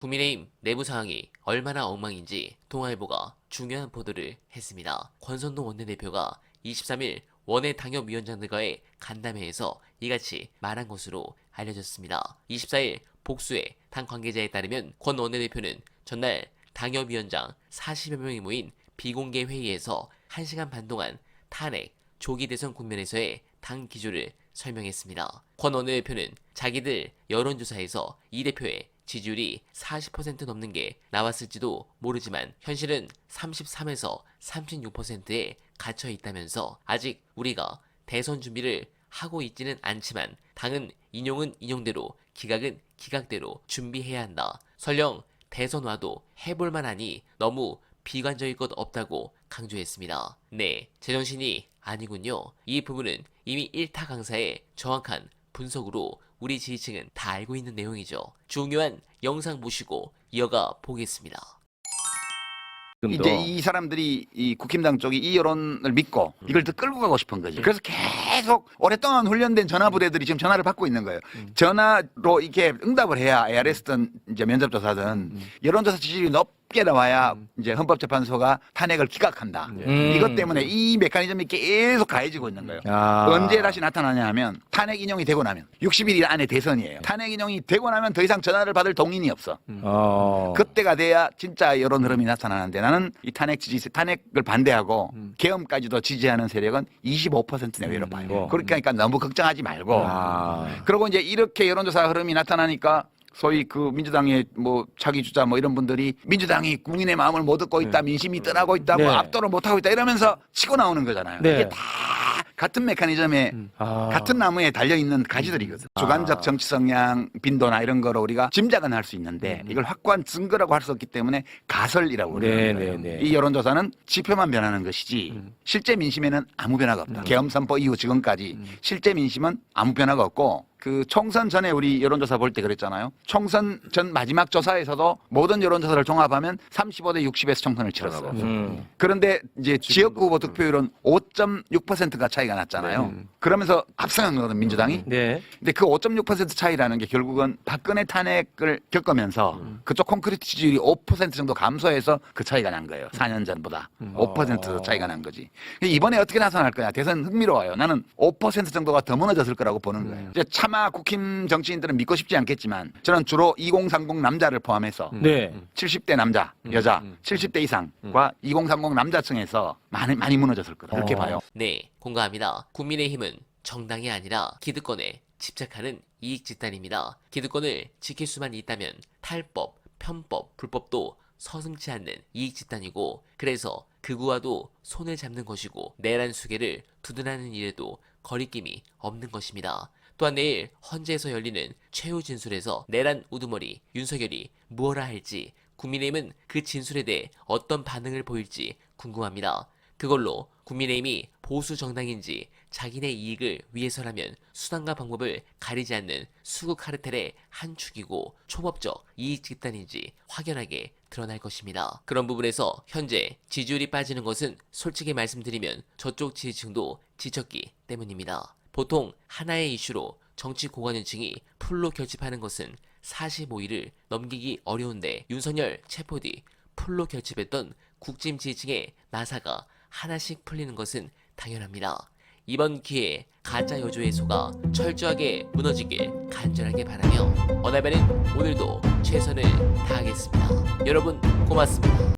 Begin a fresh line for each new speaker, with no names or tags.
국민의힘 내부 상황이 얼마나 엉망인지 동아일보가 중요한 보도를 했습니다. 권선동 원내대표가 23일 원외 당협위원장들과의 간담회에서 이같이 말한 것으로 알려졌습니다. 24일 복수의 당 관계자에 따르면 권 원내대표는 전날 당협위원장 40여 명이 모인 비공개 회의에서 1시간 반 동안 탄핵, 조기 대선 국면에서의 당 기조를 설명했습니다. 권 원내대표는 자기들 여론조사에서 이 대표의 지지율이 40% 넘는 게 나왔을지도 모르지만 현실은 33에서 36%에 갇혀 있다면서 아직 우리가 대선 준비를 하고 있지는 않지만 당은 인용은 인용대로 기각은 기각대로 준비해야 한다. 설령 대선 와도 해볼 만 하니 너무 비관적일 것 없다고 강조했습니다. 네, 제정신이 아니군요. 이 부분은 이미 1타 강사의 정확한 분석으로 우리 지지층은 다 알고 있는 내용이죠. 중요한 영상 보시고 이어가 보겠습니다.
이제 이 사람들이 이 국힘당 쪽이 이 여론을 믿고
음.
이걸 더 끌고 가고 싶은 거지. 그래서 계속 오랫동안 훈련된 전화 부대들이 지금 전화를 받고 있는 거예요.
음.
전화로 이렇게 응답을 해야 ARS든 이제 면접조사든
음.
여론조사 지지율이 높 게 나와야 이제 헌법재판소가 탄핵을 기각한다.
음.
이것 때문에 이 메커니즘이 계속 가해지고 있는 거예요.
아.
언제 다시 나타나냐 하면 탄핵 인용이 되고 나면 60일 안에 대선이에요. 탄핵 인용이 되고 나면 더 이상 전화를 받을 동인이 없어.
어.
그때가 돼야 진짜 여론 흐름이 나타나는데 나는 이 탄핵 지지 탄핵을 반대하고 계엄까지도 지지하는 세력은 25% 내외로 봐요.
음.
그러니까 너무 걱정하지 말고.
아.
그리고 이제 이렇게 여론조사 흐름이 나타나니까 소위 그 민주당의 뭐 차기 주자 뭐 이런 분들이 민주당이 국민의 마음을 못 듣고 있다, 민심이 떠나고 있다, 뭐
네.
압도를 못 하고 있다 이러면서 치고 나오는 거잖아요.
네.
이게 다 같은 메커니즘에
아.
같은 나무에 달려 있는 가지들이거든. 주관적 정치 성향 빈도나 이런 거로 우리가 짐작은 할 수 있는데 이걸 확고한 증거라고 할 수 없기 때문에 가설이라고
네,
그러는
네,
거예요.
네.
이 여론조사는 지표만 변하는 것이지 실제 민심에는 아무 변화가 없다. 계엄 선포 이후 지금까지 실제 민심은 아무 변화가 없고 그 총선 전에 우리 여론조사 볼 때 그랬잖아요. 총선 전 마지막 조사에서도 모든 여론조사를 종합하면 35대 60에서 총선을 치렀어요.
음.
그런데 이제 지역구 후보 득표율은 5.6%가 차이가 났잖아요. 그러면서 앞서간 거거든 민주당이.
네.
근데 그 5.6% 차이라는 게 결국은 박근혜 탄핵을 겪으면서 그쪽 콘크리트 지지율이 5% 정도 감소해서 그 차이가 난 거예요. 4년 전보다 5% 차이가 난 거지. 이번에 어떻게 나타날 거냐? 대선 흥미로워요. 나는 5% 정도가 더 무너졌을 거라고 보는 거예요. 이제 차마 국힘 정치인들은 믿고 싶지 않겠지만 저는 주로 2030 남자를 포함해서
네.
70대 남자, 여자, 70대 이상과 2030 남자층에서 많이 많이 무너졌을 거다. 그렇게
어.
봐요.
네, 공감합니다. 국민의힘은 정당이 아니라 기득권에 집착하는 이익 집단입니다. 기득권을 지킬 수만 있다면 탈법, 편법, 불법도 서슴지 않는 이익 집단이고 그래서 극우와도 손을 잡는 것이고 내란 수계를 두둔하는 일에도 거리낌이 없는 것입니다. 또한 내일 헌재에서 열리는 최후 진술에서 내란 우두머리 윤석열이 무엇라 할지 국민의힘은 그 진술에 대해 어떤 반응을 보일지 궁금합니다. 그걸로 국민의힘이 보수 정당인지 자기네 이익을 위해서라면 수단과 방법을 가리지 않는 수구 카르텔의 한 축이고 초법적 이익 집단인지 확연하게 드러날 것입니다. 그런 부분에서 현재 지지율이 빠지는 것은 솔직히 말씀드리면 저쪽 지지층도 지쳤기 때문입니다. 보통 하나의 이슈로 정치 고관층이 풀로 결집하는 것은 45일을 넘기기 어려운데 윤석열 체포 뒤 풀로 결집했던 국짐 지지층의 나사가 하나씩 풀리는 것은 당연합니다. 이번 기회에 가짜 여조의 소가 철저하게 무너지길 간절하게 바라며 어나베는 오늘도 최선을 다하겠습니다. 여러분 고맙습니다.